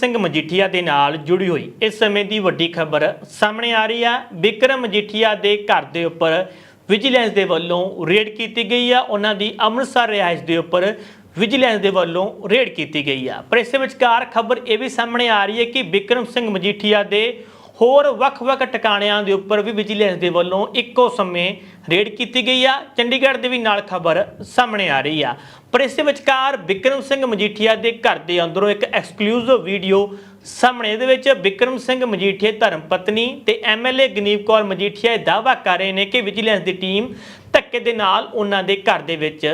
ਸਿੰਘ ਮਜੀਠੀਆ ਦੇ ਨਾਲ ਜੁੜੀ ਹੋਈ। ਇਸ ਸਮੇਂ ਦੀ ਵੱਡੀ ਖਬਰ ਸਾਹਮਣੇ ਆ ਰਹੀ ਹੈ ਵਿਕਰਮ ਮਜੀਠੀਆ ਦੇ ਘਰ ਦੇ ਉੱਪਰ ਵਿਜੀਲੈਂਸ ਦੇ ਵੱਲੋਂ ਰੇਡ ਕੀਤੀ ਗਈ ਆ। ਉਹਨਾਂ ਦੀ ਅੰਮ੍ਰਿਤਸਰ ਰਿਹਾਇਸ਼ ਦੇ ਉੱਪਰ ਵਿਜੀਲੈਂਸ ਦੇ ਵੱਲੋਂ ਰੇਡ ਕੀਤੀ ਗਈ ਆ। ਪਰ ਇਸੇ ਵਿਚਕਾਰ ਖਬਰ ਇਹ ਵੀ ਸਾਹਮਣੇ ਆ ਰਹੀ ਹੈ ਕਿ ਵਿਕਰਮ ਸਿੰਘ ਮਜੀਠੀਆ ਦੇ ਹੋਰ ਵੱਖ-ਵੱਖ ਟਿਕਾਣਿਆਂ ਦੇ ਉੱਪਰ ਵੀ ਵਿਜੀਲੈਂਸ ਦੇ ਵੱਲੋਂ ਇੱਕੋ ਸਮੇਂ ਰੇਡ ਕੀਤੀ ਗਈ ਆ। ਚੰਡੀਗੜ੍ਹ ਦੇ ਵੀ ਨਾਲ ਖਬਰ ਸਾਹਮਣੇ ਆ ਰਹੀ ਆ। ਪਰ ਇਸ ਦੇ ਵਿਚਕਾਰ ਵਿਕਰਮ ਸਿੰਘ ਮਜੀਠੀਆ ਦੇ ਘਰ ਦੇ ਅੰਦਰੋਂ ਇੱਕ ਐਕਸਕਲੂਸਿਵ ਵੀਡੀਓ ਸਾਹਮਣੇ, ਇਹਦੇ ਵਿੱਚ ਵਿਕਰਮ ਸਿੰਘ ਮਜੀਠੀਆ ਧਰਮ ਪਤਨੀ ਤੇ ਐਮਐਲਏ ਗਨੀਵ ਕੌਰ ਮਜੀਠੀਆ ਇਹ ਦਾਅਵਾ ਕਰ ਰਹੇ ਨੇ ਕਿ ਵਿਜੀਲੈਂਸ ਦੀ ਟੀਮ ਧੱਕੇ ਦੇ ਨਾਲ ਉਹਨਾਂ ਦੇ ਘਰ ਦੇ ਵਿੱਚ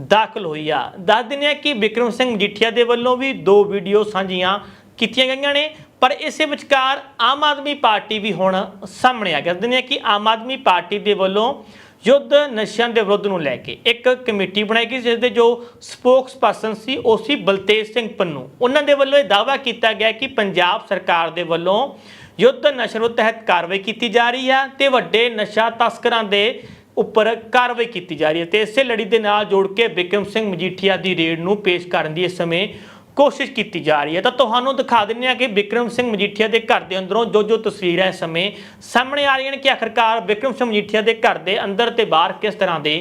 ਦਾਖਲ ਹੋਈ ਆ। ਦੱਸ ਦਿੰਦੇ ਆ ਕਿ ਵਿਕਰਮ ਸਿੰਘ ਮਜੀਠੀਆ ਦੇ ਵੱਲੋਂ ਵੀ ਦੋ ਵੀਡੀਓ ਸਾਂਝੀਆਂ ਕੀਤੀਆਂ ਗਈਆਂ ਨੇ, ਪਰ ਇਸੇ ਵਿਚਕਾਰ ਆਮ ਆਦਮੀ ਪਾਰਟੀ ਵੀ ਹੁਣ ਸਾਹਮਣੇ ਆ ਗਿਆ। ਦਿੰਦੇ ਆ ਕਿ ਆਮ ਆਦਮੀ ਪਾਰਟੀ ਦੇ ਵੱਲੋਂ ਯੁੱਧ ਨਸ਼ਿਆਂ ਦੇ ਵਿਰੁੱਧ ਨੂੰ ਲੈ ਕੇ ਇੱਕ ਕਮੇਟੀ ਬਣਾਈ ਗਈ ਜਿਸ ਦੇ ਜੋ ਸਪੋਕਸਪਰਸਨ ਸੀ, ਉਹ ਸੀ ਬਲਤੇਜ ਸਿੰਘ ਪੰਨੂ। ਉਹਨਾਂ ਦੇ ਵੱਲੋਂ ਇਹ ਦਾਅਵਾ ਕੀਤਾ ਗਿਆ ਕਿ ਪੰਜਾਬ ਸਰਕਾਰ ਦੇ ਵੱਲੋਂ ਯੁੱਧ ਨਸ਼ਾ ਵਿਰੁੱਧ ਤਹਿਤ ਕਾਰਵਾਈ ਕੀਤੀ ਜਾ ਰਹੀ ਹੈ ਤੇ ਵੱਡੇ ਨਸ਼ਾ ਤਸਕਰਾਂ ਦੇ ਉੱਪਰ ਕਾਰਵਾਈ ਕੀਤੀ ਜਾ ਰਹੀ ਹੈ ਤੇ ਇਸੇ ਲੜੀ ਦੇ ਨਾਲ ਜੋੜ ਕੇ ਵਿਕਰਮ ਸਿੰਘ ਮਜੀਠੀਆ ਦੀ ਰੇਡ ਨੂੰ ਪੇਸ਼ ਕਰਨ ਦੀ ਇਸ ਸਮੇਂ ਕੋਸ਼ਿਸ਼ ਕੀਤੀ ਜਾ ਰਹੀ ਹੈ। ਤਾਂ ਤੁਹਾਨੂੰ ਦਿਖਾ ਦਿੰਦੇ ਹਾਂ ਕਿ ਵਿਕਰਮ ਸਿੰਘ ਮਜੀਠੀਆ ਦੇ ਘਰ ਦੇ ਅੰਦਰੋਂ ਜੋ ਜੋ ਤਸਵੀਰਾਂ ਇਸ ਸਮੇਂ ਸਾਹਮਣੇ ਆ ਰਹੀਆਂ ਨੇ ਕਿ ਆਖਰਕਾਰ ਵਿਕਰਮ ਸਿੰਘ ਮਜੀਠੀਆ ਦੇ ਘਰ ਦੇ ਅੰਦਰ ਤੇ ਬਾਹਰ ਕਿਸ ਤਰ੍ਹਾਂ ਦੇ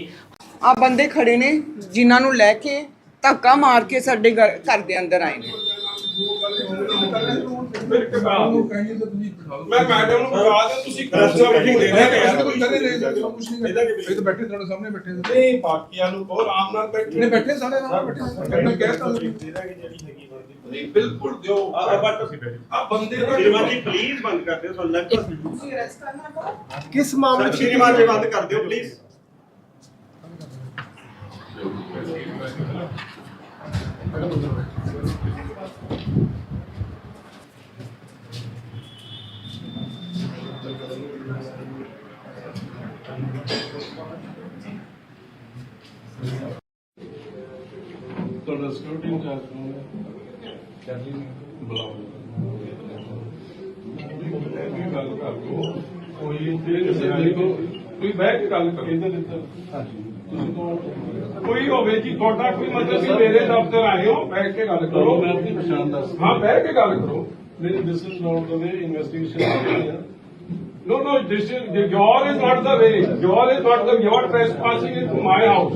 ਆ ਬੰਦੇ ਖੜੇ ਨੇ, ਜਿਨ੍ਹਾਂ ਨੂੰ ਲੈ ਕੇ ਧੱਕਾ ਮਾਰ ਕੇ ਸਾਡੇ ਘਰ ਘਰ ਦੇ ਅੰਦਰ ਆਏ ਨੇ। ਮੈਂ ਮੈਡਮ ਨੂੰ ਬੁਲਾ ਦੇ ਤੁਸੀਂ ਕੋਸਾ ਵੀ ਦੇ ਰਹੇ। ਇਹ ਤਾਂ ਬੈਠੇ ਤੁਹਾਡੇ ਸਾਹਮਣੇ ਬੈਠੇ ਨੇ ਨਹੀਂ ਬਾਕੀਆਂ ਨੂੰ ਬਹੁਤ ਆਰਾਮ ਨਾਲ ਬੈਠੇ ਨੇ ਬੈਠੇ ਸਾਰੇ ਨਾਲ ਬੈਠੇ ਮੈਂ ਕਹਿ ਤਾ ਨਹੀਂ ਬਿਲਕੁਲ ਦਿਓ। ਆ ਬੰਦੇ ਦਾ ਸ਼੍ਰੀਮਾਨ ਜੀ ਪਲੀਜ਼ ਬੰਦ ਕਰ ਦਿਓ ਸੁਣ ਲੱਗ ਕਿਸ ਸ਼੍ਰੀਮਾਨ ਜੀ ਬੰਦ ਕਰ ਦਿਓ ਪਲੀਜ਼ ਸਿਕਿਉਰਿਟੀ ਇੰਚਾਰਜ ਕੌਣ ਹੈ ਚੱਲੀ ਬੁਲਾਓ ਕੋਈ ਗੱਲ ਕਰ ਲਓ ਕੋਈ ਇੰਤੇ ਦੇਖੋ ਕੋਈ ਬਹਿ ਕੇ ਗੱਲ ਕਰੋ ਇਹਦੇ ਵਿੱਚ ਹਾਂਜੀ ਤੁਸੀਂ ਕੌਣ ਕੋਈ ਹੋਵੇ ਜੀ ਤੁਹਾਡਾ ਕੋਈ ਮਤਲਬ ਕਿ ਮੇਰੇ ਦਫ਼ਤਰ ਆਏ ਹੋ ਬੈਠ ਕੇ ਗੱਲ ਕਰੋ ਕਰੋ ਮੈਂ ਆਪਣੀ ਪਛਾਣ ਦੱਸ ਹਾਂ ਬੈਠ ਕੇ ਗੱਲ ਕਰੋ ਨਹੀਂ this is not the way investigation ਹੋ ਰਹੀ ਹੈ No, no, this is, your is not the way. Your is not the, you are trespassing into my house.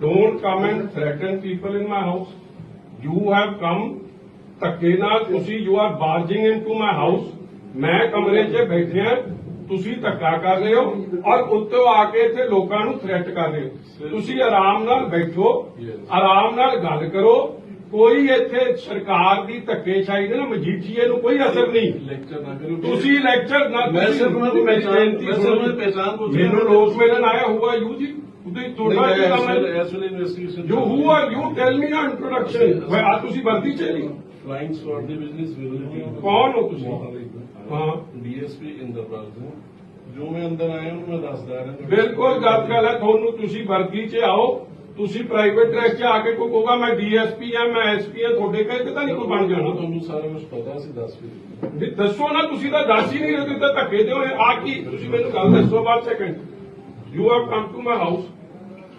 don't come and threaten people in my house you have come ਧੱਕੇ ਨਾਲ ਤੁਸੀਂ you are barging into my house ਮੈਂ ਕਮਰੇ 'ਚ ਬੈਠਿਆ ਤੁਸੀਂ ਧੱਕਾ ਕਰ ਰਹੇ ਹੋ ਔਰ ਉੱਤੋਂ ਆ ਕੇ ਇੱਥੇ ਲੋਕਾਂ ਨੂੰ ਥ੍ਰੈਟ ਕਰ ਰਹੇ ਹੋ। ਤੁਸੀਂ ਆਰਾਮ ਨਾਲ ਬੈਠੋ ਆਰਾਮ ਨਾਲ ਗੱਲ ਕਰੋ। ਕੋਈ ਇੱਥੇ ਸਰਕਾਰ ਦੀ ਧੱਕੇਸ਼ਾਹੀ ਦੇ ਨਾ ਮਜੀਠੀਏ ਨੂੰ ਕੋਈ ਅਸਰ ਨਹੀਂ। ਲੈਕਚਰ ਨਾ ਕਰੋ। ਤੁਸੀਂ ਲੈਕਚਰ ਨਾ ਮੈਂ ਸਿਰਫ ਪਹਿਚਾਣ ਬੇਨਤੀ ਮੈਂ ਸਿਰਫ ਉਹਨਾਂ ਦੀ ਪਹਿਚਾਣ ਪੁੱਛ ਮੈਨੂੰ ਲੋਕ ਮਿਲਣ ਆਇਆ ਹੁਆ ਯੂ ਜੀ। ਉਹਦੇ ਤੁਹਾਡਾ ਕੀ ਕੰਮ ਹੈ? ਐਸ ਵੇਲੇ investigation you who are you tell me ਨਾ ਇੰਟਰੋਡਕਸ਼ਨ ਮੈਂ ਆ ਤੁਸੀਂ ਵਰਦੀ ਚ ਨਹੀਂ ਫਲਾਈਂਗ ਸਵਾਰਡ ਦੀ ਬਿਜ਼ਨਸ ਵਿਜ਼ਿਟ ਕੌਣ ਹੋ ਤੁਸੀਂ? ਹਾਂ। ਡੀਐਸਪੀ ਇੰਦਰਪਾਲ ਸਿੰਘ ਜੋ ਮੈਂ ਅੰਦਰ ਆਇਆ ਉਹਨੂੰ ਮੈਂ ਦੱਸਦਾ ਰਿਹਾ। ਬਿਲਕੁਲ ਗੱਲ ਗੱਲ ਹੈ ਤੁਹਾਨੂੰ ਤੁਸੀਂ ਵਰਦੀ ਚ ਆਓ। ਤੁਸੀਂ ਪ੍ਰਾਈਵੇਟ ਟਰੈਕ 'ਚ ਆ ਕੇ ਕੋਈ ਕਹੋਗਾ ਮੈਂ ਡੀਐਸਪੀ ਆ ਮੈਂ ਐਸਪੀ ਆ ਤੁਹਾਡੇ ਕਹੇ ਤਾਂ ਨਹੀਂ ਕੋਈ ਬਣ ਜਾਣਾ? ਤੁਹਾਨੂੰ ਸਾਰਾ ਕੁਝ ਪਤਾ ਸੀ ਦੱਸ ਵੀ ਦੱਸੋ ਨਾ ਤੁਸੀਂ ਤਾਂ ਦੱਸ ਹੀ ਨਹੀਂ ਰਹੇ ਤੁਸੀਂ ਤਾਂ ਧੱਕੇ ਦਿਓ ਆ ਕੀ? ਤੁਸੀਂ ਮੈਨੂੰ ਗੱਲ ਦੱਸੋ ਬਾਅਦ second you have come to my house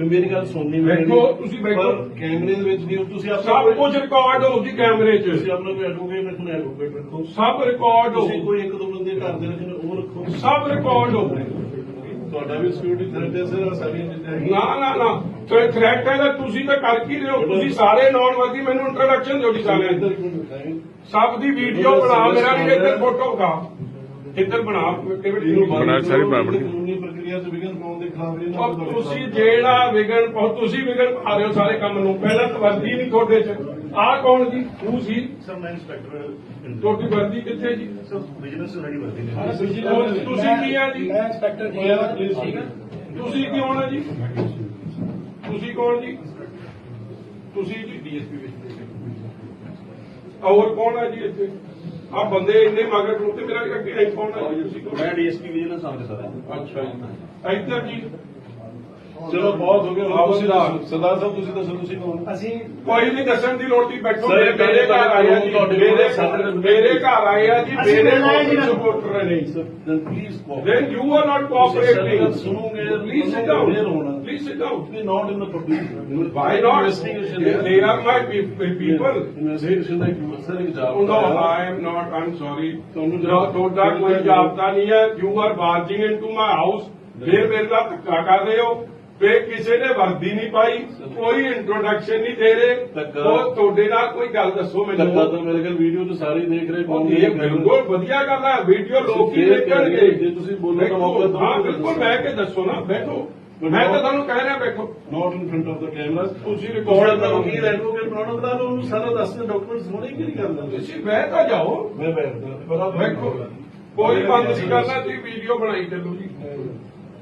ਫਿਰ ਮੇਰੀ ਗੱਲ ਸੁਣਨੀ ਬੈਠੋ, ਤੁਸੀਂ ਬੈਠੋ। ਕੈਮਰੇ ਦੇ ਵਿੱਚ ਨਹੀਂ ਤੁਸੀਂ ਆਪਣਾ ਸਭ ਕੁਝ ਰਿਕਾਰਡ ਹੋ ਜੀ ਕੈਮਰੇ 'ਚ। ਤੁਸੀਂ ਆਪਣਾ ਕੋਈ ਐਡਵੋਕੇਟ ਰੱਖਣਾ ਐਡਵੋਕੇਟ ਰੱਖੋ। ਸਭ ਰਿਕਾਰਡ ਹੋ। ਤੁਸੀਂ ਕੋਈ ਇੱਕ ਦੋ ਬੰਦੇ ਘਰ ਦੇ ਰੱਖਣੇ ਉਹ ਰੱਖੋ। ਸਭ ਰਿਕਾਰਡ ਹੋ। ਤੁਹਾਡਾ ਵੀ ਸਿਕਿਉਰਿਟੀ ਥ੍ਰੈਟ ਹੈ ਸਰ ਸਾਰੀਆਂ ਚੀਜ਼ਾਂ। ਨਾ ਨਾ ਨਾ। ਤੇ ਥ੍ਰੈਟ ਹੈ ਤਾਂ ਤੁਸੀਂ ਤਾਂ ਕਰ ਕੀ ਰਹੇ ਹੋ? ਤੁਸੀਂ ਸਾਰੇ ਨੌਨ ਵਰਦੀ ਮੈਨੂੰ ਇੰਟਰੋਡਕਸ਼ਨ ਦਿਓ ਜੀ ਸਾਰਿਆਂ ਦੀ। ਸਭ ਦੀ ਵੀਡੀਓ ਬਣਾ ਮੇਰਾ ਵੀ ਇੱਧਰ ਫੋਟੋ ਕਾ ਇੱਧਰ ਬਣਾ ਕਿਵੇਂ ਬਣਾ ਸਾਰੀ ਕਾਨੂੰਨੀ ਪ੍ਰਕਿਰਿਆ ਚ ਵਿਗਨ ਪਾਉਣ ਦੇ ਖਿਲਾਫ ਇਹ ਨਾ ਔਰ ਤੁਸੀਂ ਜਿਹੜਾ ਵਿਗਣ ਪਾਓ ਤੁਸੀਂ ਵਿਗਣ ਪਾ ਰਹੇ ਹੋ ਸਾਰੇ ਕੰਮ ਨੂੰ। ਪਹਿਲਾਂ ਤਾਂ ਵਰਦੀ ਨਹੀਂ ਤੁਹਾਡੇ 'ਚ। ਆਹ ਕੌਣ ਜੀ? ਤੂੰ ਸੀ? ਸਰ ਮੈਂ ਇੰਸਪੈਕਟਰ ਤੁਹਾਡੀ ਵਰਦੀ ਕਿੱਥੇ ਜੀ? ਸਰ ਬਿਜ਼ਨਸ ਰੈਡੀ ਵਰਦੀ ਨੇ ਔਰ ਤੁਸੀਂ ਕੀ ਆ ਜੀ? ਮੈਂ ਇੰਸਪੈਕਟਰ ਜੀ ਪਲੀਜ਼ ਤੁਸੀਂ ਕੌਣ ਆ? ਜੀ? ਤੁਸੀਂ ਕੌਣ ਜੀ? ਤੁਸੀਂ ਜੀ? ਡੀਐਸਪੀ ਵਿੱਚ ਹੋਰ ਕੌਣ ਆ ਜੀ ਇੱਥੇ? ਆ ਬੰਦੇ ਇੰਨੇ ਮਗਰ ਤੇ ਮੇਰਾ ਅੱਗੇ ਆਈ ਕੌਣ ਆ ਮੈਂ ਡੀਐਸਪੀ ਵਿਜੀਲੈਂਸ ਆਫਿਸਰ ਸਰ ਅੱਛਾ ਜੀ। ਇੱਧਰ ਜੀ। ਚਲੋ ਬਹੁਤ ਹੋ ਗਿਆ। ਤੁਸੀਂ? ਦੱਸੋ ਸਰਦਾਰ ਸਾਹਿਬ ਤੁਸੀਂ ਦੱਸੋ ਤੁਸੀਂ ਕੌਣ? ਅਸੀਂ ਕੋਈ ਨਹੀਂ ਦੱਸਣ ਦੀ ਲੋੜ ਨਹੀਂ ਬੈਠੋ ਮੇਰੇ ਘਰ ਆਏ ਆ ਜੀ। ਮੇਰੇ ਮੇਰੇ ਘਰ ਆਏ ਆ ਜੀ ਮੇਰੇ ਨਾ। ਸਪੋਰਟਰ ਨਹੀਂ then please then you are not cooperating ਸੁਣੋਗੇ please sit down Please not in the public why not? investigation they are my pe- pe- people investigation ਦਾ ਇੱਕ ਸਰ ਇੱਕ ਜਵਾਬ no, I am not. I'm sorry. ਤੁਹਾਨੂੰ ਤੁਹਾਡਾ ਤੁਹਾਡਾ ਕੋਈ ਜਾਬਤਾ ਨਹੀਂ ਹੈ। You are barging into my house ਫਿਰ ਮੇਰੇ ਨਾਲ ਧੱਕਾ ਕਰ ਰਹੇ ਹੋ। ਫੇ ਕਿਸੇ ਨੇ ਵਰਦੀ ਨਹੀਂ ਪਾਈ ਕੋਈ ਇੰਟਰੋਡਕਸ਼ਨ ਨਹੀਂ ਦੇ ਰਹੇ। ਧੱਕਾ- ਉਹ ਤੁਹਾਡੇ ਨਾਲ ਕੋਈ ਗੱਲ ਦੱਸੋ ਧੱਕਾ ਮੈਨੂੰ ਤਾਂ ਮੇਰੇ ਕੋਲ ਵੀਡੀਓ ਤੇ ਸਾਰੇ ਦੇਖ ਰਹੇ ਉਹ ਇਹ ਬਿਲਕੁਲ ਵਧੀਆ ਗੱਲ ਹੈ ਵੀਡੀਓ ਲੋਕ ਹੀ ਦੇਖਣਗੇ। ਜੇ ਤੁਸੀਂ ਬੋਲੋ ਤਾਂ ਮੌਕਾ ਦਿਓ। ਹਾਂ ਬਿਲਕੁਲ ਬਹਿ ਕੇ ਦੱਸੋ ਨਾ ਬੈਠੋ। ਮੈਂ ਤਾਂ ਤੁਹਾਨੂੰ ਕਹਿ ਰਿਹਾ ਬੈਠੋ। Not in front of the camera ਤੁਸੀਂ ਕੋਲ ਰਿਕਾਰਡ ਦਾ ਕਰੋ। ਵਕੀਲ ਐਡਵੋਕੇਟ ਬਣਾਉਣਾ ਬਣਾ ਲਓ ਉਹਨੂੰ ਸਾਰਾ ਦੱਸ ਦੇ ਡਾਕੂਮੈਂਟਸ ਹੋਣੇ ਕਿ ਨਹੀਂ ਕਰਦਾ ਤੁਸੀਂ ਬਹਿ ਤਾਂ ਜਾਓ। ਮੈਂ ਬੈਠਦਾ ਵੇਖੋ ਕੋਈ ਬੰਦ ਨਹੀਂ ਕਰਨਾ ਤੁਸੀਂ ਵੀਡੀਓ ਬਣਾਈ ਚੱਲੋ।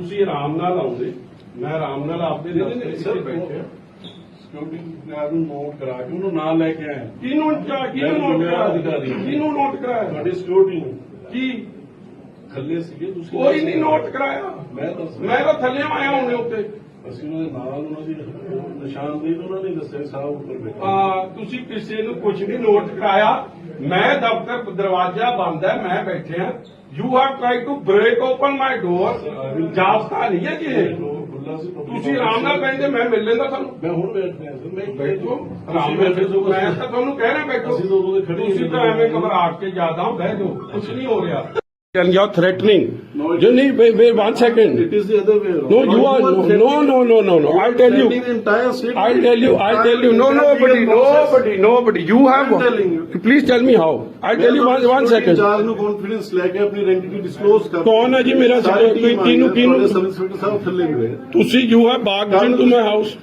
ਤੁਸੀਂ ਆਰਾਮ ਨਾਲ ਆਉਂਦੇ। ਮੈਂ ਆਰਾਮ ਨਾਲ ਆਪਦੇ 'ਚ ਸਰ, ਬੈਠੇ ਸਿਕਿਉਰਿਟੀ ਗਾਰਡ ਨੂੰ ਨੋਟ ਕਰਾ ਕੇ ਉਹਨੂੰ ਨਾਲ ਲੈ ਕੇ ਆਏ ਕਿਹਨੂੰ ਚਾ ਕਿਹਨੂੰ ਨੋਟ ਕਰਾਇਆ? ਅਧਿਕਾਰੀ। ਕਿਹਨੂੰ ਨੋਟ ਕਰਾਇਆ? ਤੁਹਾਡੀ ਸਿਕਿਉਰਿਟੀ ਨੂੰ। ਕੀ? ਥੱਲੇ ਸੀਗੇ ਤੁਸੀਂ ਕੋਈ ਨਹੀਂ ਨੋਟ ਕਰਾਇਆ। ਮੈਂ ਤਾਂ ਮੈਂ ਤਾਂ ਥੱਲੇ ਆਇਆ ਉਹਨੇ ਉੱਤੇ। ਅਸੀਂ ਉਹਨਾਂ ਦੇ ਨਾਲ ਉਹਨਾਂ ਦੀ ਨਿਸ਼ਾਨਦੇਹੀ ਉਹਨਾਂ ਨੇ ਦੱਸਿਆ ਸਾਹਿਬ ਉੱਪਰ ਬੈਠੇ। ਆ ਤੁਸੀਂ ਕਿਸੇ ਨੂੰ ਕੁਝ ਨਹੀਂ ਨੋਟ ਕਰਾਇਆ। ਮੈਂ ਦਫ਼ਤਰ ਦਰਵਾਜ਼ਾ ਬੰਦ ਹੈ ਮੈਂ ਬੈਠਿਆ you have try to break open my door ਜਾਬਤਾ ਨਹੀਂ ਹੈ public ਤੁਸੀਂ ਆਰਾਮ ਨਾਲ ਬੈਠੇ ਮੈਂ ਮਿਲ ਲੈਂਦਾ ਤੁਹਾਨੂੰ ਮੈਂ ਹੁਣ ਬੈਠ ਰਿਹਾ ਸਰ ਮੈਂ ਬੈਠੋ ਆਰਾਮ ਨਾਲ ਬੈਠੇ ਮੈਂ ਤਾਂ ਤੁਹਾਨੂੰ ਕਹਿ ਰਿਹਾ ਬੈਠੋ ਅਸੀਂ ਤਾਂ ਖੜੇ ਹੀ ਤੁਸੀਂ ਤਾਂ। ਐਵੇਂ ਘਬਰਾ ਕੇ ਜ਼ਿਆਦਾ ਹੋ ਬਹਿ ਜਾਓ ਕੁਝ ਨਹੀਂ ਹੋ ਰਿਹਾ No, wait, wait one second. It is the other way around. No, you are no, no, no, no, no. I'll tell you. I'll tell you. I'll tell you. No, nobody, nobody, nobody. You have. Please tell me how. I'll tell you one one second. Charge में confidence लेके अपनी identity disclose कर कौन है जी मेरा तीनों तीनों सब इंस्पेक्टर साहब तुसी you have Bagh in to house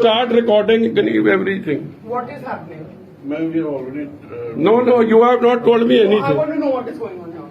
start recording everything what is happening no, no, you have not told me anything. I want to know what is going on.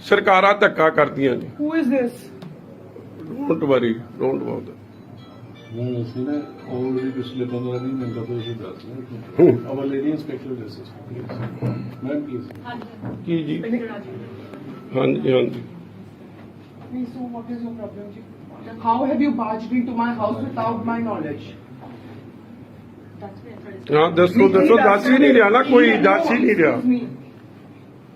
ਸਰਕਾਰਾਂ ਧੱਕਾ ਕਰਦੀਆਂ ਨੇ Who is this? Don't worry don't ਬਾਉਟ ਨਹੀਂ ਅਸੀਂ ਨਾ already ਪਿਛਲੇ 15 20 ਮਿੰਟਾਂ ਤੋਂ ਇਹ ਦੱਸ ਹੂੰ। ਰਹੇ our lady inspector justice ma'am please ਕੀ ਜੀ ਹਾਂਜੀ ਹਾਂਜੀ Please, so what is your problem? ji? How have you barged into my house without my knowledge? ਹਾਂ ਦੱਸੋ ਦੱਸੋ ਦੱਸ ਹੀ ਨਹੀਂ ਰਿਹਾ ਨਾ ਕੋਈ ਦੱਸ ਹੀ ਨਹੀਂ ਰਿਹਾ Excuse me.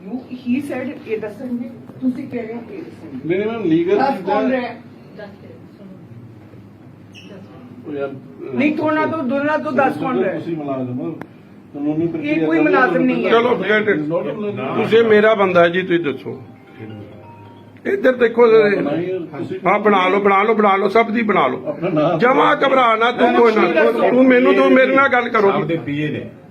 You, he said, ਇਹ ਦੱਸਣਗੇ ਤੁਸੀਂ ਕਹਿ ਰਹੇ ਹੋ ਇਹ ਦੱਸਣਗੇ ਨਹੀਂ ਮੈਮ ਲੀਗਲ ਦੱਸ ਕੌਣ ਰਿਹਾ ਹੈ? ਨਹੀਂ ਥੋੜਾ ਤੋਂ ਦੋਨਾਂ ਤੋਂ ਦੱਸ ਕੌਣ ਰਿਹਾ ਹੈ? ਤੁਸੀਂ ਮੁਲਾਜ਼ਮ ਹੋ ਕਾਨੂੰਨੀ ਪ੍ਰਕਿਰਿਆ ਇਹ ਕੋਈ ਮੁਲਾਜ਼ਮ ਨਹੀਂ ਹੈ। ਚਲੋ forget it. ਤੁਸੀਂ ਮੇਰਾ ਬੰਦਾ ਹੈ ਜੀ ਤੁਸੀਂ ਦੱਸੋ ਇੱਧਰ ਦੇਖੋ ਜ਼ਰਾ। ਹਾਂ ਬਣਾ ਲਓ ਬਣਾ ਲਓ ਬਣਾ ਲਓ ਸਭ ਦੀ ਬਣਾ ਲਓ ਆਪਣਾ ਨਾਮ ਜਮਾ ਘਬਰਾ ਨਾ ਤੂੰ ਕੋਈ ਨਾ ਤੂੰ ਮੈਨੂੰ ਤੂੰ ਮੇਰੇ ਨਾਲ ਗੱਲ ਕਰੋ ਦੇ ਪੀਏ ਨੇ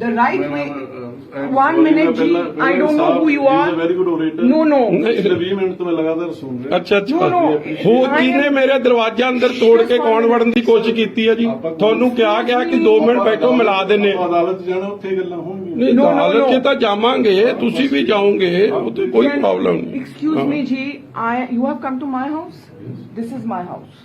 The right way. One minute, Ji. I don't know who you are. Very good orator No, no. ਪਿਛਲੇ 20 ਮਿੰਟ ਤੋਂ ਮੈਂ ਲਗਾਤਾਰ ਸੁਣ ਰਿਹਾ ਅੱਛਾ ਅੱਛਾ No, no. ਹੋ am- ਮੇਰੇ ਦਰਵਾਜ਼ੇ ਅੰਦਰ ਤੋੜ ਕੇ ਕੌਣ ਵੜਨ ਦੀ ਕੋਸ਼ਿਸ਼ ਕੀਤੀ ਹੈ ਜੀ ਤੁਹਾਨੂੰ ਕਿਹਾ ਗਿਆ ਕਿ 2 ਮਿੰਟ ਬੈਠੋ ਮਿਲਾ ਦਿੰਨੇ ਆਪਾਂ ਅਦਾਲਤ 'ਚ ਜਾਣਾ ਉੱਥੇ ਗੱਲਾਂ ਹੋਣਗੀਆਂ ਨਹੀਂ No, no, ਅਦਾਲਤ 'ਚ no. ਤਾਂ ਜਾਵਾਂਗੇ ਤੁਸੀਂ ਵੀ ਜਾਓਗੇ ਉਹ ਤੇ ਕੋਈ Can- ਪ੍ਰੋਬਲਮ ਨਹੀਂ Excuse ਹਾਂ। me, Ji. I. You have come to my house. This is my house.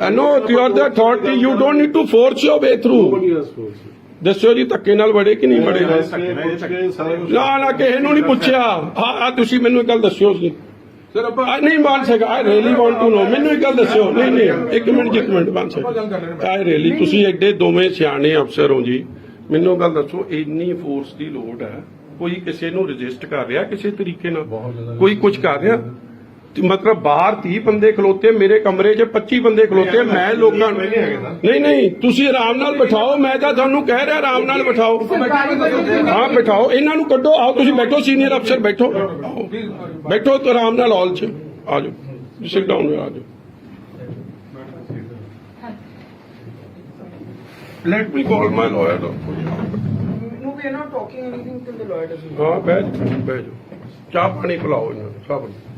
I know you are the authority you don't need to force your way through nobody has force ਦੱਸੋ ਜੀ ਧੱਕੇ ਨਾਲ ਵੜੇ ਕਿ ਨਹੀਂ ਵੜੇ? ਨਾ ਨਾ ਕਿਸੇ ਨੂੰ ਨਹੀਂ ਪੁੱਛਿਆ। ਆ ਤੁਸੀਂ ਮੈਨੂੰ ਇੱਕ ਗੱਲ ਦੱਸਿਓ ਸੀ ਸਰ ਆਪਾਂ ਨਹੀਂ ਮੰਨ ਸਕਦਾ I really want to know ਮੈਨੂੰ ਇੱਕ ਗੱਲ ਦੱਸਿਓ। ਨਹੀਂ ਨਹੀਂ ਇੱਕ ਮਿੰਟ ਜੀ, ਇੱਕ ਮਿੰਟ ਮੰਨ ਸਕਦਾ ਆਈ ਰੀਲੀ ਤੁਸੀਂ ਐਡੇ ਦੋਵੇਂ ਸਿਆਣੇ ਅਫਸਰ ਹੋ ਜੀ। ਮੈਨੂੰ ਗੱਲ ਦੱਸੋ ਇੰਨੀ ਫੋਰਸ ਦੀ ਲੋੜ ਹੈ। ਕੋਈ ਕਿਸੇ ਨੂੰ ਰਜਿਸਟ ਕਰ ਰਿਹਾ ਕਿਸੇ ਤਰੀਕੇ ਨਾਲ? ਕੋਈ ਕੁਝ ਕਰ ਰਿਹਾ? ਮਤਲਬ ਬਾਹਰ 30 ਬੰਦੇ ਖਲੋਤੇ ਮੇਰੇ ਕਮਰੇ 'ਚ 25 ਬੰਦੇ ਖਲੋਤੇ ਮੈਂ ਲੋਕਾਂ ਨੂੰ ਨਹੀਂ ਨਹੀਂ ਤੁਸੀਂ ਆਰਾਮ ਨਾਲ ਬਿਠਾਓ ਮੈਂ ਤਾਂ ਤੁਹਾਨੂੰ ਕਹਿ ਰਿਹਾ ਆਰਾਮ ਨਾਲ ਬਿਠਾਓ। ਹਾਂ ਬਿਠਾਓ ਇਹਨਾਂ ਨੂੰ ਕੱਢੋ ਆਓ ਤੁਸੀਂ ਬੈਠੋ ਸੀਨੀਅਰ ਅਫਸਰ ਬੈਠੋ। ਬੈਠੋ ਤੇ ਆਰਾਮ ਨਾਲ ਹਾਲ 'ਚ ਆ ਜਾਓ ਸਿਟ ਡਾਊਨ ਆ ਜਾਓ। Let me call my lawyer No, we are not talking anything till the lawyer. ਹਾਂ ਜਾਓ ਬਹਿ ਜਾਓ। ਚਾਹ ਪਾਣੀ ਪਿਲਾਓ ਇਹਨਾਂ ਨੂੰ ਸਭ ਨੂੰ।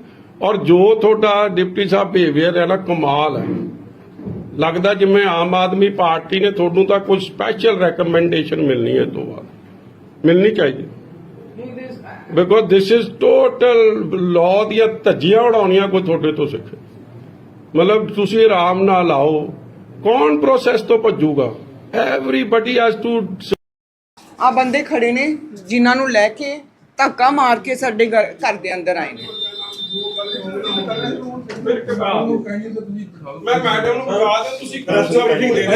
ਔਰ ਜੋ ਤੁਹਾਡਾ ਡਿਪਟੀ ਸਾਹਿਬ ਬਿਹੇਵੀਅਰ ਹੈ ਨਾ, ਕਮਾਲ ਹੈ। ਲੱਗਦਾ ਜਿਵੇਂ ਆਮ ਆਦਮੀ ਪਾਰਟੀ ਨੇ ਤੁਹਾਨੂੰ ਤਾਂ ਕੁਝ ਸਪੈਸ਼ਲ ਰეკਮੈਂਡੇਸ਼ਨ ਮਿਲਣੀ ਹੈ ਤੋਂ ਬਾਅਦ। ਮਿਲਣੀ ਚਾਹੀਦੀ। Because this is total law ਦੀਆਂ ਧੱਜੀਆਂ ਉਡਾਉਣੀਆਂ ਕੋਈ ਤੁਹਾਡੇ ਤੋਂ ਸਿੱਖੇ। ਮਤਲਬ ਤੁਸੀਂ ਆਰਾਮ ਨਾਲ ਆਓ। ਕੌਣ ਪ੍ਰੋਸੈਸ ਤੋਂ ਭੱਜੂਗਾ? ਐਵਰੀਬਾਡੀ ਹੈਜ਼ ਟੂ ਆ ਬੰਦੇ ਖੜੇ ਨੇ, ਜਿਨ੍ਹਾਂ ਨੂੰ ਲੈ ਕੇ ਧੱਕਾ ਮਾਰ ਕੇ ਸਾਡੇ ਘਰ ਦੇ ਅੰਦਰ ਆਏ ਨੇ। ਬਿਠਾ ਮੈਂ ਮੈਡਮ ਨੂੰ ਬੁਲਾ ਦੇ ਤੁਸੀਂ ਕਰਸਾ ਮੀਟਿੰਗ ਦੇ ਇਹ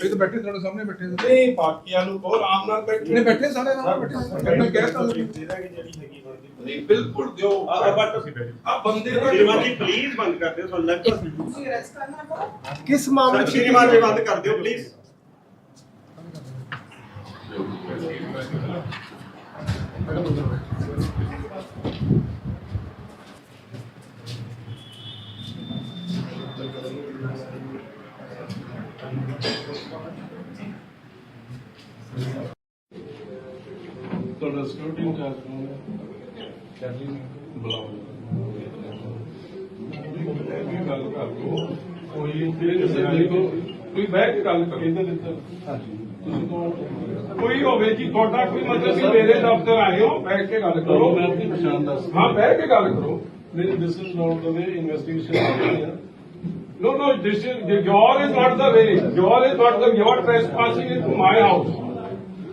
ਤਾਂ ਬੈਠੇ ਤੁਹਾਡੇ ਸਾਹਮਣੇ ਬੈਠੇ ਨੇ। ਨਹੀਂ ਬਾਕੀਆਂ ਨੂੰ ਬਹੁਤ ਆਰਾਮ ਨਾਲ ਬੈਠੇ ਨਹੀਂ ਬੈਠੇ ਸਾਰੇ ਨਾਲ ਬੈਠੇ ਮੈਂ ਕਹਿ ਤਾ ਨਹੀਂ ਬਿਲਕੁਲ ਦਿਓ। ਆ ਬਟ ਆ ਬੰਦੇ ਦਾ ਸ਼੍ਰੀਮਾਨ ਜੀ ਪਲੀਜ਼ ਬੰਦ ਕਰ ਦਿਓ ਸਾਨੂੰ ਲੱਗਦਾ ਤੁਸੀਂ ਅਰੈਸਟ ਕਰਨਾ ਹੈ ਕਿਸ ਮਾਮਲੇ ਸ਼੍ਰੀਮਾਨ ਜੀ ਬੰਦ ਕਰ ਦਿਓ ਪਲੀਜ਼ ਤੁਹਾਡਾ ਸਿਕਿਉਰਿਟੀ ਇੰਚਾਰਜ ਕੌਣ ਹੈ ਬੁਲਾਓ ਇਹ ਗੱਲ ਕਰ ਲਓ ਕੋਈ ਇਹ ਕੋਈ ਬਹਿ ਕੇ ਗੱਲ ਕਰੋ ਕਿਹਦੇ ਦਿੱਤਾ ਹਾਂਜੀ ਤੁਸੀਂ ਕੌਣ ਕੋਈ ਹੋਵੇ ਜੀ ਤੁਹਾਡਾ ਕੋਈ ਮਤਲਬ ਸੀ ਮੇਰੇ ਦਫ਼ਤਰ ਆਏ ਹੋ ਬੈਠ ਕੇ ਗੱਲ ਕਰੋ ਮੈਂ ਆਪਣੀ ਪਛਾਣ ਦੱਸ ਹਾਂ ਬਹਿ ਕੇ ਗੱਲ ਕਰੋ ਮੇਰੇ this is not the way investigation ਕਰ ਰਹੀ ਹੈ No, no, this is, your is not the way. Your is not the, you are trespassing into my house.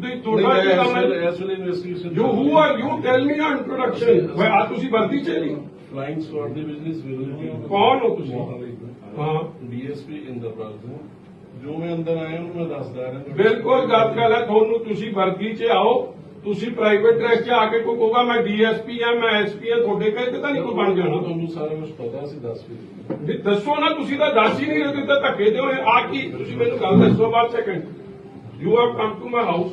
ਤੁਸੀਂ ਤੁਹਾਡਾ ਕੀ ਕੰਮ ਹੈ? ਐਸ ਵੇਲੇ investigation you who are you tell me ਨਾ ਇੰਟਰੋਡਕਸ਼ਨ ਵੇ ਆ ਤੁਸੀਂ ਵਰਦੀ ਚ ਨਹੀਂ ਫਲਾਈਂਗ ਦੇ ਬਿਜ਼ਨਸ ਵਿਲ ਕੌਣ ਹੋ ਤੁਸੀਂ? ਹਾਂ। ਡੀਐਸਪੀ ਇੰਦਰਪਾਲ ਸਿੰਘ। ਜੋ ਮੈਂ ਅੰਦਰ ਆਇਆ ਉਹਨੂੰ ਮੈਂ ਦੱਸਦਾ ਰਿਹਾ। ਬਿਲਕੁਲ ਗੱਲ ਗੱਲ ਹੈ ਤੁਹਾਨੂੰ ਤੁਸੀਂ ਵਰਦੀ ਚ ਆਓ। ਤੁਸੀਂ ਪ੍ਰਾਈਵੇਟ ਡਰੈਸ ਚ ਆ ਕੇ ਕੋਈ ਕਹੋਗਾ ਮੈਂ ਡੀਐਸਪੀ ਆ ਮੈਂ ਐਸਪੀ ਆ ਤੁਹਾਡੇ ਕਰਕੇ ਤਾਂ ਨਹੀਂ ਕੋਈ ਬਣ ਜਾਣਾ। ਤੁਹਾਨੂੰ ਸਾਰਾ ਕੁਝ ਪਤਾ ਸੀ ਦੱਸ ਵੀ ਦੱਸੋ ਨਾ ਤੁਸੀਂ ਤਾਂ ਦੱਸ ਹੀ ਨਹੀਂ ਰਹੇ ਤਾਂ ਧੱਕੇ ਦਿਓ ਆ ਕੀ? ਤੁਸੀਂ ਮੈਨੂੰ ਗੱਲ ਦੱਸੋ ਬਾਅਦ second you have come to my house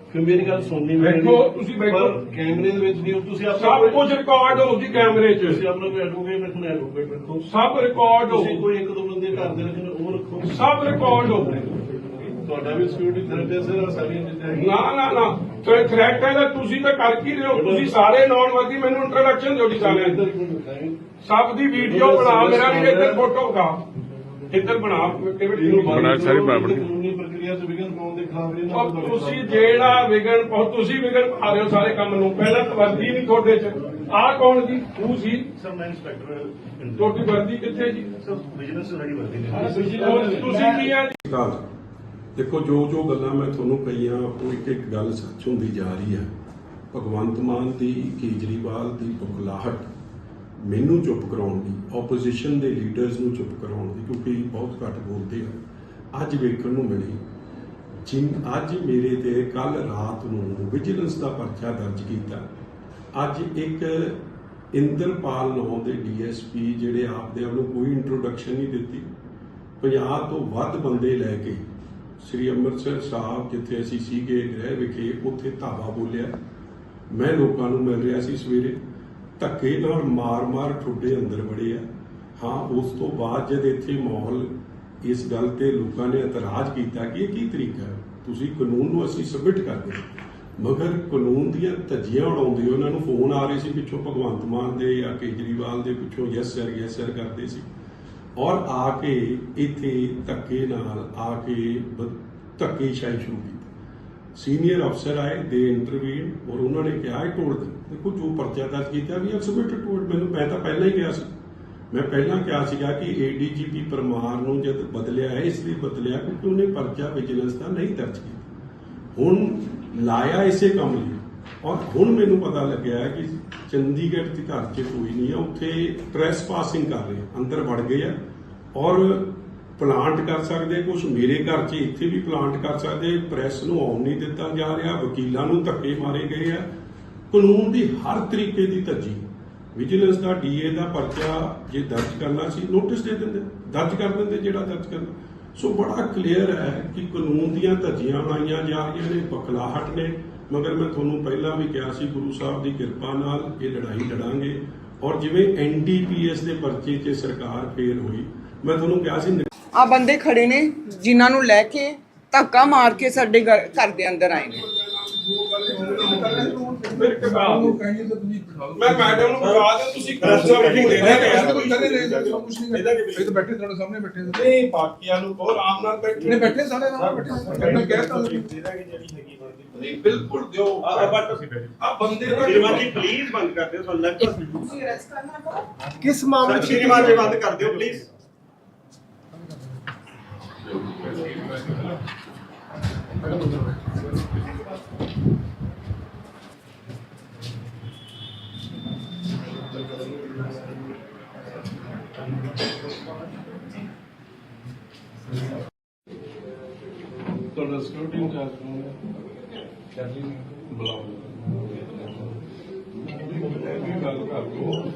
ਫਿਰ ਮੇਰੀ ਗੱਲ ਸੁਣਨੀ ਬੈਠੋ, ਤੁਸੀਂ ਬੈਠੋ। ਪਰ ਕੈਮਰੇ ਦੇ ਵਿੱਚ ਨਹੀਂ ਹੋ, ਤੁਸੀਂ ਆਪਣਾ ਸਭ ਕੁਝ ਰਿਕਾਰਡ ਹੋ ਜੀ ਕੈਮਰੇ 'ਚ। ਤੁਸੀਂ ਆਪਣਾ ਕੋਈ ਐਡਵੋਕੇਟ ਰੱਖਣਾ ਐਡਵੋਕੇਟ ਰੱਖੋ। ਸਭ ਰਿਕਾਰਡ ਹੋ। ਤੁਸੀਂ ਕੋਈ ਇੱਕ ਦੋ ਬੰਦੇ ਘਰ ਦੇ ਰੱਖਣੇ ਉਹ ਰੱਖੋ। ਸਭ ਰਿਕਾਰਡ ਹੋ। ਤੁਹਾਡਾ ਵੀ ਸਿਕਿਉਰਿਟੀ ਥੈਰੇਪਿਸਟ ਹੈ ਸਾਰੀਆਂ ਚੀਜ਼ਾਂ ਹੈਗੀਆਂ। ਨਾ ਨਾ ਨਾ। ਤੇ ਥ੍ਰੈਟ ਹੈ ਤਾਂ ਤੁਸੀਂ ਤਾਂ ਕਰ ਕੀ ਰਹੇ ਹੋ? ਤੁਸੀਂ ਸਾਰੇ ਨੌਨ ਵਰਦੀ ਮੈਨੂੰ ਇੰਟਰੋਡਕਸ਼ਨ ਦਿਓ ਜੀ ਸਾਰਿਆਂ ਦੀ ਇੱਧਰ। ਸਭ ਦੀ ਵੀਡੀਓ ਬਣਾ ਮੇਰਾ ਵੀ ਇੱਧਰ ਫੋਟੋ ਵਿਖਾ ਇੱਧਰ ਬਣਾ ਕਿਵੇਂ ਬਣਾ ਸਾਰੀ ਕਰੋ, ਬਰਾਬਰ। ਕਾਨੂੰਨੀ ਪ੍ਰਕਿਰਿਆ ਚ ਵਿਘਨ ਪਾਉਣ ਦੇ ਖਿਲਾਫ ਇਹ ਨਾ ਔਰ ਤੁਸੀਂ ਜਿਹੜਾ ਵਿਗਣ ਪਾਓ ਤੁਸੀਂ ਵਿਗਣ ਪਾ ਰਹੇ ਹੋ ਸਾਰੇ ਕੰਮ ਨੂੰ। ਪਹਿਲਾਂ ਤਾਂ ਵਰਦੀ ਨਹੀਂ ਤੁਹਾਡੇ 'ਚ। ਆਹ ਕੌਣ ਜੀ ਤੂੰ ਸੀ? ਸਰ ਮੈਂ ਇੰਸਪੈਕਟਰ ਤੁਹਾਡੀ ਵਰਦੀ ਕਿੱਥੇ ਜੀ? ਸਰ ਬਿਜ਼ਨਸ ਰੈਡੀ ਵਰਦੀ ਨੇ ਉਹ ਤੁਸੀਂ ਕੀ ਆ? ਜੀ ਕਾਲ। ਦੇਖੋ ਜੋ ਜੋ ਗੱਲਾਂ ਮੈਂ ਤੁਹਾਨੂੰ ਕਹੀਆਂ ਉਹ ਇੱਕ ਇੱਕ ਗੱਲ ਸੱਚ ਹੁੰਦੀ ਜਾ ਰਹੀ ਹੈ। ਭਗਵੰਤ ਮਾਨ ਦੀ ਕੇਜਰੀਵਾਲ ਦੀ ਬੁਖਲਾਹਟ ਮੈਨੂੰ ਚੁੱਪ ਕਰਾਉਣ ਦੀ ਆਪੋਜੀਸ਼ਨ ਦੇ ਲੀਡਰਸ ਨੂੰ ਚੁੱਪ ਕਰਾਉਣ ਦੀ ਕਿਉਂਕਿ ਬਹੁਤ ਘੱਟ ਬੋਲਦੇ ਆ। ਅੱਜ ਵੇਖਣ ਨੂੰ ਮਿਲੀ ਜਿਨ ਅੱਜ ਮੇਰੇ ਤੇ ਕੱਲ ਰਾਤ ਨੂੰ ਵਿਜੀਲੈਂਸ ਦਾ ਪਰਚਾ ਦਰਜ ਕੀਤਾ। ਅੱਜ ਇੱਕ ਇੰਦਰਪਾਲ ਨਾਂ ਦੇ ਡੀਐਸਪੀ ਜਿਹੜੇ ਆਪਦੇ ਆਪ ਨੂੰ ਕੋਈ ਇੰਟਰੋਡਕਸ਼ਨ ਨਹੀਂ ਦਿੱਤੀ। 50 ਤੋਂ ਵੱਧ ਬੰਦੇ ਲੈ ਕੇ ਸ੍ਰੀ ਅੰਮ੍ਰਿਤਸਰ ਸਾਹਿਬ, ਜਿੱਥੇ ਅਸੀਂ ਸੀਗੇ ਗ੍ਰਹਿ ਵਿਖੇ, ਉੱਥੇ ਧਾਵਾ ਬੋਲਿਆ। ਮੈਂ ਲੋਕਾਂ ਨੂੰ ਮਿਲ ਰਿਹਾ ਸੀ ਸਵੇਰੇ। ਧੱਕੇ ਨਾਲ ਮਾਰ-ਮਾਰ ਠੁੱਡੇ ਅੰਦਰ ਵੜੇ ਆ। ਹਾਂ, ਉਸ ਤੋਂ ਬਾਅਦ ਜਦ ਇੱਥੇ ਮਾਹੌਲ ਇਸ ਗੱਲ ਤੇ ਲੋਕਾਂ ਨੇ ਇਤਰਾਜ਼ ਕੀਤਾ ਕਿ ਇਹ ਕੀ ਤਰੀਕਾ ਹੈ? ਤੁਸੀਂ ਕਾਨੂੰਨ ਨੂੰ ਅਸੀਂ ਸਬਮਿਟ ਕਰਦੇ ਹਾਂ। ਮਗਰ ਕਾਨੂੰਨ ਦੀਆਂ ਧੱਜੀਆਂ ਉਡਾਉਂਦੇ ਉਹਨਾਂ ਨੂੰ ਫੋਨ ਆ ਰਹੇ ਸੀ, ਪਿੱਛੋਂ ਭਗਵੰਤ ਮਾਨ ਦੇ ਜਾਂ ਕੇਜਰੀਵਾਲ ਦੇ ਪਿੱਛੋਂ ਯੈਸ ਸਰ ਯੈਸ ਸਰ ਕਰਦੇ ਸੀ। ਔਰ ਆ ਕੇ ਇੱਥੇ ਧੱਕੇ ਨਾਲ ਆ ਕੇ ਧੱਕੇ ਧੱਕੇਸ਼ਾਹੀ ਸ਼ੁਰੂ ਕੀਤੀ। ਸੀਨੀਅਰ ਅਫਸਰ ਆਏ ਦੇ ਇੰਟਰਵਿਊ ਔਰ ਉਹਨਾਂ ਨੇ ਕਿਹਾ ਇਹ ਦੇ। ਦੇਖੋ ਜੋ ਪਰਚਾ ਦਰਜ ਕੀਤਾ ਵੀ ਐਕਸਪਿਟ ਟੋਡ ਮੈਨੂੰ ਮੈਂ ਤਾਂ ਪਹਿਲਾਂ ਹੀ ਗਿਆ ਸੀ। ਮੈਂ ਪਹਿਲਾਂ ਕਿਹਾ ਸੀਗਾ ਕਿ ਏਡੀਜੀਪੀ ਪਰਮਾਰ ਨੂੰ ਜਦ ਬਦਲਿਆ ਹੈ, ਇਸ ਲਈ ਬਦਲਿਆ ਕਿਉਂਕਿ ਉਹਨੇ ਪਰਚਾ ਵਿਜੀਲੈਂਸ ਦਾ ਨਹੀਂ ਦਰਜ ਕੀਤਾ। ਹੁਣ ਲਾਇਆ ਇਸੇ ਕੰਮ ਲਈ। ਔਰ ਹੁਣ ਮੈਨੂੰ ਪਤਾ ਲੱਗਿਆ ਕਿ ਚੰਡੀਗੜ੍ਹ ਦੇ ਘਰ 'ਚ ਕੋਈ ਨਹੀਂ ਆ ਉੱਥੇ ਟ੍ਰੈਸ ਪਾਸਿੰਗ ਕਰ ਰਹੇ ਅੰਦਰ ਵੜ ਗਏ ਆ। ਔਰ ਪਲਾਂਟ ਕਰ ਸਕਦੇ ਕੁਝ ਮੇਰੇ ਘਰ 'ਚ ਇੱਥੇ ਵੀ ਪਲਾਂਟ ਕਰ ਸਕਦੇ ਪ੍ਰੈਸ ਨੂੰ ਆਉਣ ਨਹੀਂ ਦਿੱਤਾ ਜਾ ਰਿਹਾ, ਵਕੀਲਾਂ ਨੂੰ ਧੱਕੇ ਮਾਰੇ ਗਏ ਆ। ਕਾਨੂੰਨ ਦੀ ਹਰ ਤਰੀਕੇ ਦੀ ਧੱਜੀ। ਵਿਜੀਲੈਂਸ ਦਾ ਡੀਏ ਦਾ ਪਰਚਾ ਜੇ ਦਰਜ ਕਰਨਾ ਸੀ, ਨੋਟਿਸ ਦੇ ਦਿੰਦੇ, ਦਰਜ ਕਰ ਦਿੰਦੇ ਜਿਹੜਾ ਦਰਜ ਕਰਨਾ ਸੋ ਬੜਾ ਕਲੀਅਰ ਹੈ ਕਿ ਕਾਨੂੰਨ ਦੀਆਂ ਧੱਜੀਆਂ ਲਾਈਆਂ ਜਾ ਰਹੀਆਂ ਨੇ, ਬਖਲਾਹਟ ਨੇ। ਮਗਰ ਮੈਂ ਤੁਹਾਨੂੰ ਪਹਿਲਾਂ ਵੀ ਕਿਹਾ ਸੀ, ਗੁਰੂ ਸਾਹਿਬ ਦੀ ਕਿਰਪਾ ਨਾਲ ਇਹ ਲੜਾਈ ਲੜਾਂਗੇ। ਔਰ ਜਿਵੇਂ ਐਨਡੀਪੀਐਸ ਦੇ ਪਰਚੇ 'ਚ ਸਰਕਾਰ ਫੇਰ ਹੋਈ, ਮੈਂ ਤੁਹਾਨੂੰ ਕਿਹਾ ਸੀ ਆ ਬੰਦੇ ਖੜੇ ਨੇ, ਜਿਨ੍ਹਾਂ ਨੂੰ ਲੈ ਕੇ ਧੱਕਾ ਮਾਰ ਕੇ ਸਾਡੇ ਘਰ ਦੇ ਅੰਦਰ ਆਏ ਨੇ। ਮੈਂ ਮੈਡਮ ਨੂੰ ਕਹਾ ਦੇ ਤੁਸੀਂ ਕੋਰਟ ਸਾਹਿਬ ਨੂੰ ਦੇ ਮੈਂ ਰਹੇ ਇਹ ਤਾਂ ਬੈਠੇ ਤੁਹਾਡੇ ਸਾਹਮਣੇ ਬੈਠੇ ਸੀ ਨਹੀਂ ਬਾਕੀਆਂ ਨੂੰ ਬਹੁਤ ਆਰਾਮ ਨਾਲ ਬੈਠੇ। ਨੇ ਬੈਠੇ ਸਾਰੇ ਨਾਲ ਬੈਠੇ ਮੈਂ ਕਹਿ ਤਾ ਜਿਹੜੀ ਹੈਗੀ ਨਹੀਂ ਬਿਲਕੁਲ ਦਿਓ। ਆ ਬਟ ਆ ਬੰਦੇ ਦਾ ਸ਼੍ਰੀਮਾਨ ਜੀ ਪਲੀਜ਼ ਬੰਦ ਕਰ ਦਿਓ ਸਾਨੂੰ ਲੱਗਦਾ ਤੁਸੀਂ ਅਰੈਸਟ ਕਰਨਾ ਕਰੋ ਕਿਸ ਮਾਮਲੇ ਸ਼੍ਰੀਮਾਨ ਜੀ ਬੰਦ ਕਰ ਦਿਓ ਪਲੀਜ਼ ਤੁਹਾਡਾ ਸਿਕਿਉਰਿਟੀ ਇੰਚਾਰਜ ਕੌਣ ਹੈ? ਲਈ ਬੁਲਾਓ। ਵੀ ਗੱਲ ਕਰ ਲਓ।